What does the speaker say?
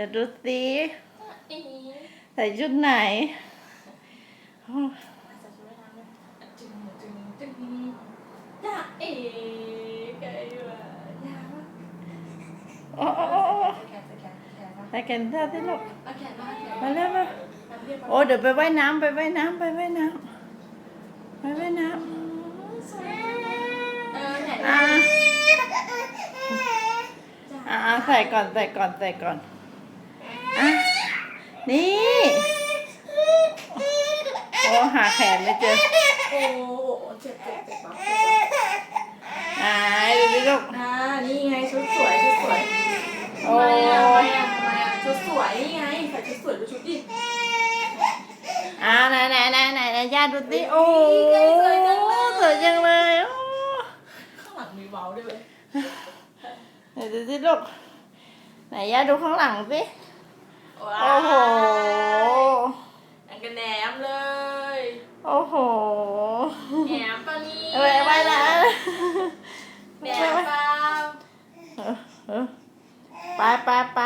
ดี๋ยวดูสิเอ๊ะใส่ชุดไหนโอ้ใส่ชุดว่ายน้ำเลยจึงจึงจึงจ้าเอ๋ไก่ว่ะยาวะโอ้โอ้โอ้โอ้แขนแขนแขนใส่แขนเสื้อสิลูกเอาแขนมาแขนมาเร็วมาโอ้เดี๋ยวไปว่ายน้ำไปว่ายน้ำไปว่ายน้ำไปว่ายน้สวยเออแขนำอ่าอ่าอ่าใส่ก่อนใส่ก่อนใส่ก่อนอะ นี่โอ้หาแขนไม่เจอโอ้เจ็บเจ็บเจ็บปั๊บอ่าดูดิลูกอ่านี่ไงชุดสวยชุดสวยโอ้ทำไมอะทำไมอะทำไมอะชุดสวยนี่ไงใส่ชุดสวยดูชุดดิอ่าไหนไหนไหนไหนไหนย่าดูสิโอ้ใกล้สวยจังเลยสวยจังเลยโอ้ข้างหลังมีเว้าด้วยเว้ยไหนดูสิลูกไหนย่าดูข้างหลังสิ โอ้โหอันกันแหนมเลยโอ้โหแหนมปะนี่ไปไปแล้วแหนมปลาเออเออไปไปไป